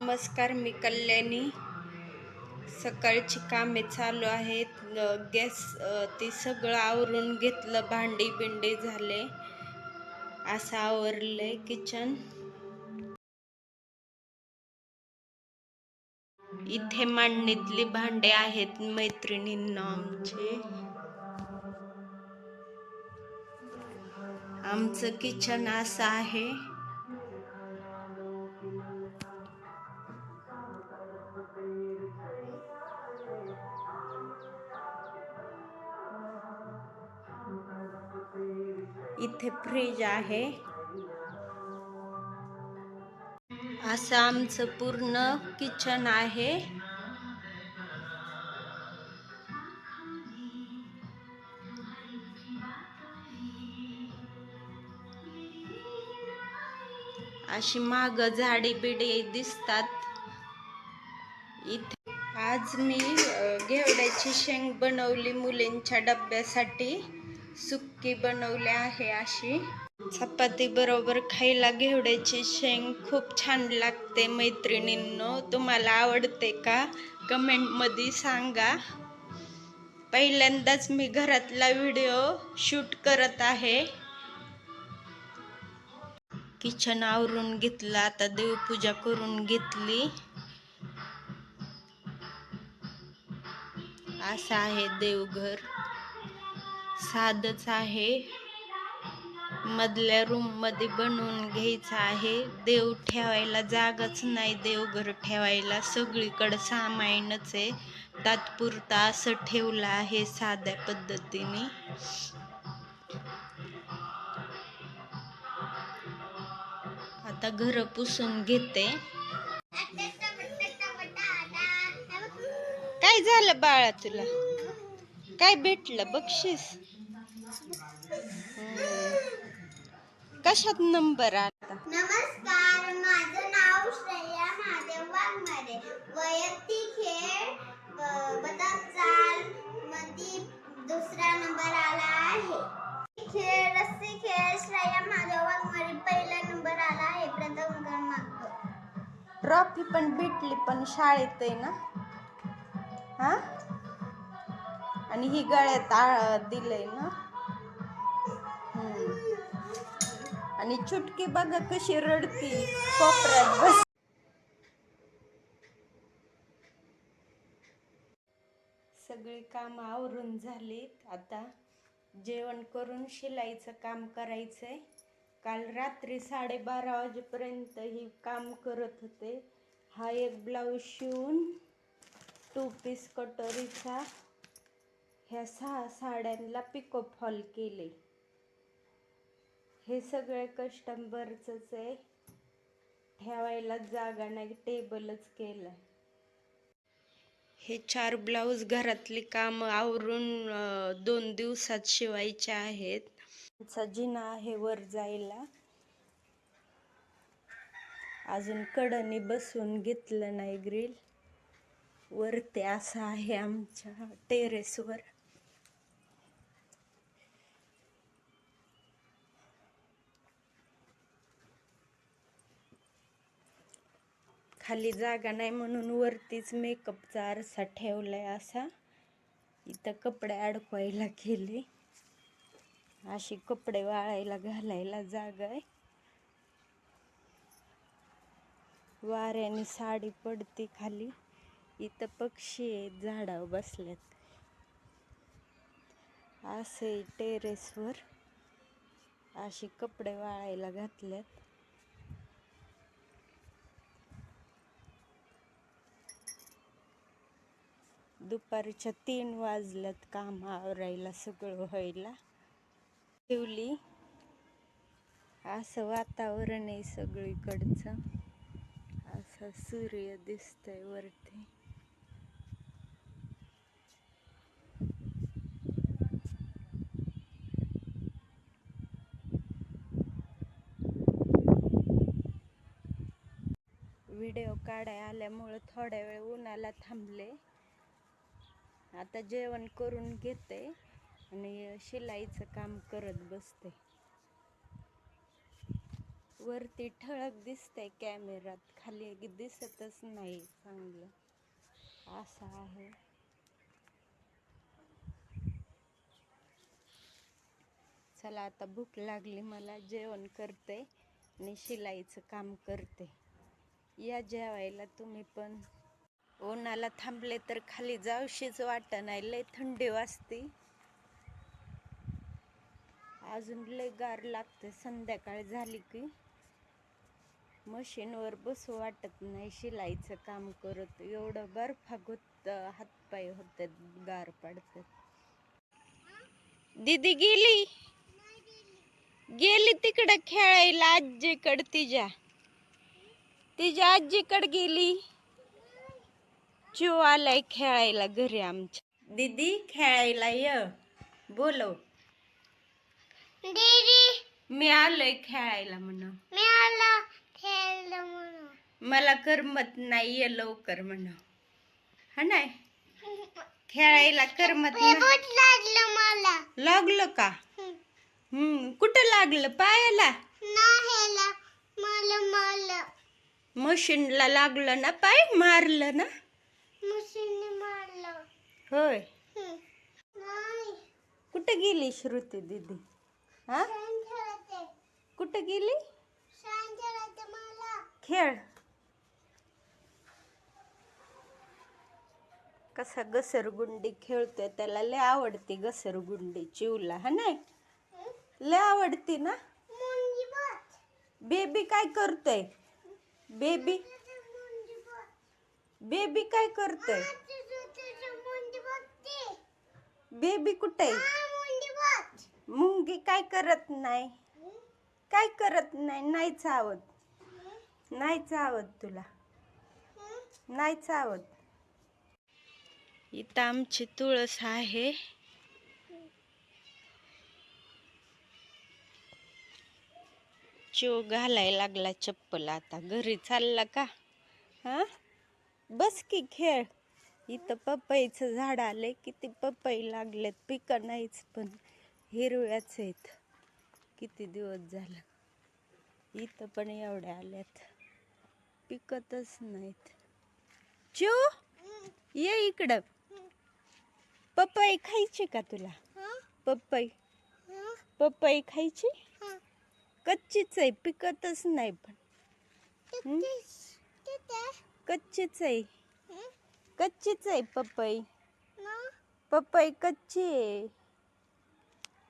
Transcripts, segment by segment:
नमस्कार मी कल्याणी. सकाळची कामे चालू आहेत. गॅस ते सगळं आवरून घेतलं. भांडी बिंडी झाले. असं आवरलंय किचन. इथे मांडणीतली भांडे आहेत मैत्रिणींना आमचे. आमचं किचन असं आहे. फ्रीज आहे. असं आमचं पूर्ण किचन आहे. अशी माग झाडी बिडी दिसतात. इथे आज मी घेवड्याची शेंग बनवली मुलींच्या डब्यासाठी. सुक्की बनवली आहे अशी. चपाती बरोबर खायला घेवड्याची शेंग खूप छान लागते मैत्रिणींनो. तुम्हाला आवडते का? कमेंटमध्ये सांगा. पहिल्यांदाच मी घरातला व्हिडिओ शूट करत आहे. किचन आवरून घेतलं आता देवपूजा करून घेतली. असं आहे देवघर. साधच आहे. मधल्या रूममध्ये बनवून घ्यायचं आहे. देव ठेवायला जागाच नाही देवघर ठेवायला. सगळीकडे सामायणच आहे. तात्पुरता असं ठेवलं आहे साध्या पद्धतीने. आता घर पुसून घेते. काय झालं बाळा तुला? काय भेटलं? बक्षीस? कशात नंबर आला. नमस्कार माझं नाव श्रेया महादेव वाघमारे. वैयक्तिक खेळ अ, बदक चाल मध्ये दुसरा नंबर आला आहे. खेळ रस्सी खेळ श्रेया महादेव वाघमारे पहिला नंबर आला आहे प्रथम क्रमांक. ट्रॉफी पण भेटली पण शाळेत आहे ना? हा? आणि ही गळ्यात दिलंय ना? आणि चुटकी बघा कशी रडती. कोपऱ्यात बस सगळी काम आवरून झालीत. आता जेवण करून शिलाईचं काम करायचंय. काल रात्री साडेबारा वाजेपर्यंत ही काम करत होते. हा एक ब्लाऊज शिवून टू पीस कटोरीचा ह्या सहा साड्यांना पिको फॉल केले. हे सगळे कस्टमरचंच आहे. ठेवायला जागा नाही टेबलच केलाय. हे चार ब्लाऊज घरातली कामं आवरून दोन दिवसात शिवायचे आहेत. आमचा जिना आहे वर जायला. अजून कडनी बसवून घेतलं नाही ग्रिल वरती असं आहे आमच्या टेरेसवर खाली जागा नाही म्हणून वरतीच मेकअपचा आरसा ठेवला आहे असा. इथं कपडे अडकवायला केले अशी कपडे वाळायला घालायला जागा आहे. वाऱ्याने साडी पडते खाली. इथं पक्षी आहेत झाडावर बसल्यात. असे टेरेसवर अशी कपडे वाळायला घातल्यात. दुपारच्या तीन वाजल्यात काम आवरायला सगळं व्हायला. ठेवली असं वातावरण आहे सगळीकडचं. असं सूर्य दिसतंय वरती. व्हिडिओ काढाय आल्यामुळं थोड्या वेळ उन्हाला थांबले. आता जेवण करून घेते आणि शिलाईचं काम करत बसते. वरती ठळक दिसते कॅमेरात खाली दिसतच नाही चांगलं. असं आहे. चला आता भूक लागली मला जेवण करते आणि शिलाईचं काम करते. या जेवायला तुम्ही पण उन्हाला थांबले तर खाली जाऊशीच वाट नाही. लय थंडी वाजते. अजून लय गार लागते. संध्याकाळ झाली की मशीनवर बसू वाटत नाही. शिलाईचं काम करत एवढं बर्फागुत हातपाय होतात गार पडतात. दीदी गेली? गेली तिकडं खेळायला आजीकडं तिच्या. तिच्या आजीकडं गेली. चिव आलाय खेळायला घरी आमच्या. दीदी खेळायला य. बोलव. दीदी. मी आलोय खेळायला म्हण मी आला खेळलं म्हणून. मला करमत नाही ये लवकर म्हण हा नाही? खेळायला करमत नाही. लागलं मला. लागलं का? हम्म कुठं लागलं? पायाला? नाही मला मला. मशीनला लागलं ना पाय? मारलं ना? मारलं. होय. नाही. कुठं गेली श्रुती दीदी? हा? कुठं गेली? खेळ. कसा घसरगुंडी खेळतोय त्याला लय आवडती घसरगुंडी चिवला हा नाही? लय आवडती ना? बेबी काय करतोय? बेबी? बेबी काय करतोय? बेबी कुठे हा मुंगी काय करत नाही? काय करत नाही? नाही चावत नाही चावत तुला. नाही चावत इथं आमची तुळस आहे. चिव घालाय लागला चप्पल आता. घरी चालला का? हा? बस की खेळ. इथं पपईचं झाड आले किती पपई लागलेत पिकं नाहीच पण हिरव्याच आहेत. किती दिवस झालं? इथं पण एवढ्या आल्यात. पिकतच नाहीत. चो ये इकडं. पपई खायची का तुला? पपई. पपई खायची? कच्चीच आहे पिकतच नाही पण. कच्चीच आहे. कच्चीच आहे पपई. पपई कच्ची आहे.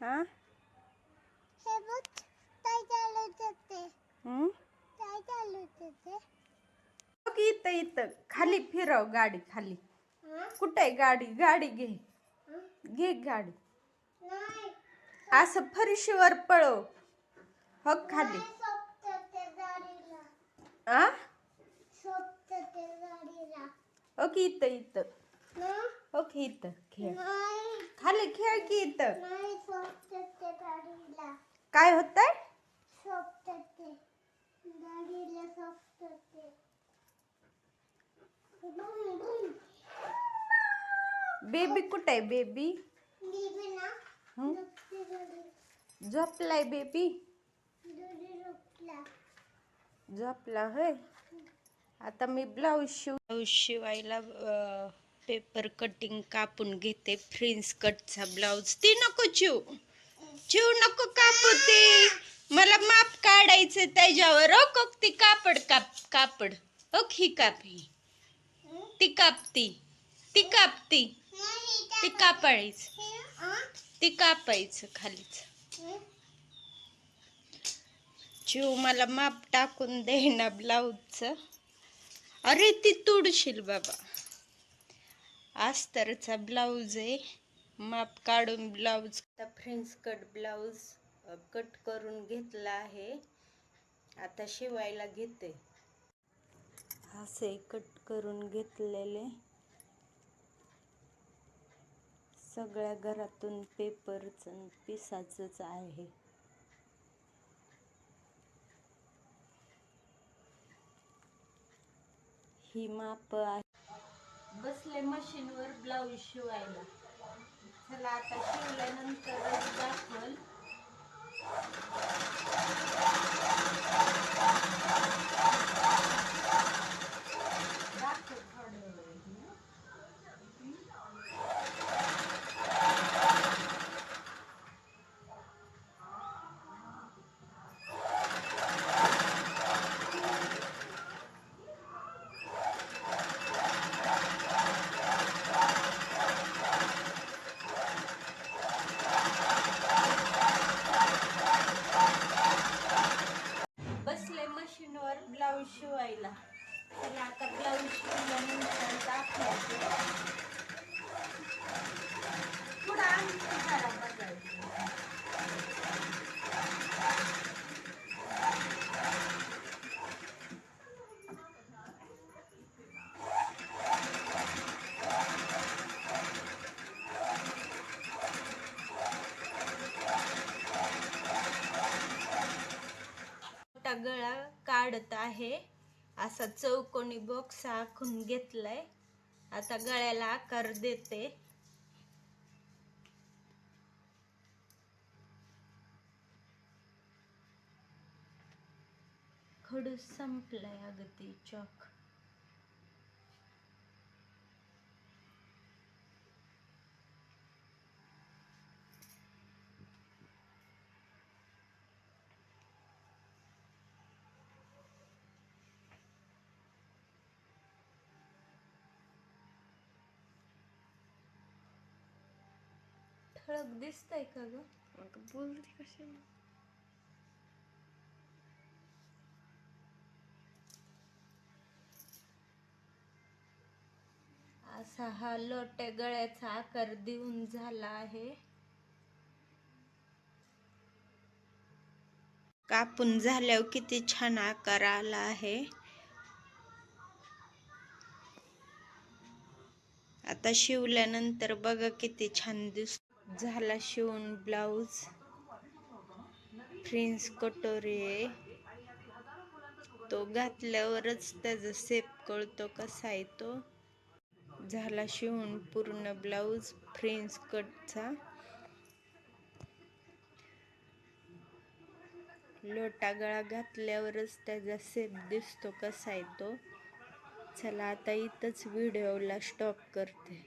हा? इथं इथं. खाली फिरव गाडी खाली. कुठे आहे गाडी? गाडी घे. घे गाडी. नाही. असं फरशीवर पळव. हो खाली. आ? ओके इथं इथं. ओके इथं खेळ. खाली खेळ की इथं? काय होतंय? सोबत ते गाडीला सोबत ते बूम बूम बेबी कुठे आहे बेबी? झोपलाय बेबी? झोपला होय? आता मी ब्लाऊज शिव ब्लाऊज शिवायला पेपर कटिंग कापून घेते. फ्रिन्स कटचा ब्लाऊज. ती नको चिव चिव नको कापू ती. मला माप काढायचं त्याच्यावर. ओ कोक ती कापड काप कापड. ओक ही काप. ही ती कापती. ती कापती. ती कापायचं ती कापायचं खालीच. चिव मला माप टाकून दे ना ब्लाऊजचं. अरे ती तुडशील बाबा. आस्तरचा ब्लाऊज आहे. माप काढून ब्लाऊज आता फ्रेंच कट ब्लाऊज कट करून घेतला आहे. आता शिवायला घेते. असे कट करून घेतलेले. सगळ्या घरातून पेपरचं पिसाचंच आहे. ही माप आहे. बसले मशीनवर ब्लाऊज शिवायला. चला आता शिवल्यानंतर दाखवल. काढत आहे. असा चौकोनी बॉक्स आखून घेतलाय. आता गळ्याला आकार देते. खडूस संपलाय अगं ती चॉक ठळक दिसतंय का ग? मग बोलते कशाला? असा हा लोट्या गळ्याचा आकार देऊन झाला आहे. कापून झाल्यावर किती छान आकार आला आहे. आता शिवल्यानंतर बघा किती छान दिस झाला शिवून ब्लाऊज फ्रिन्स कटोरी. आहे तो घातल्यावरच त्याचा सेप कळतो कसा आहे तो. झाला शिवून पूर्ण ब्लाऊज फ्रिन्स कटचा. लोटा गळा घातल्यावरच त्याचा सेप दिसतो कसा आहे तो. चला आता इथंच व्हिडिओला स्टॉप करते.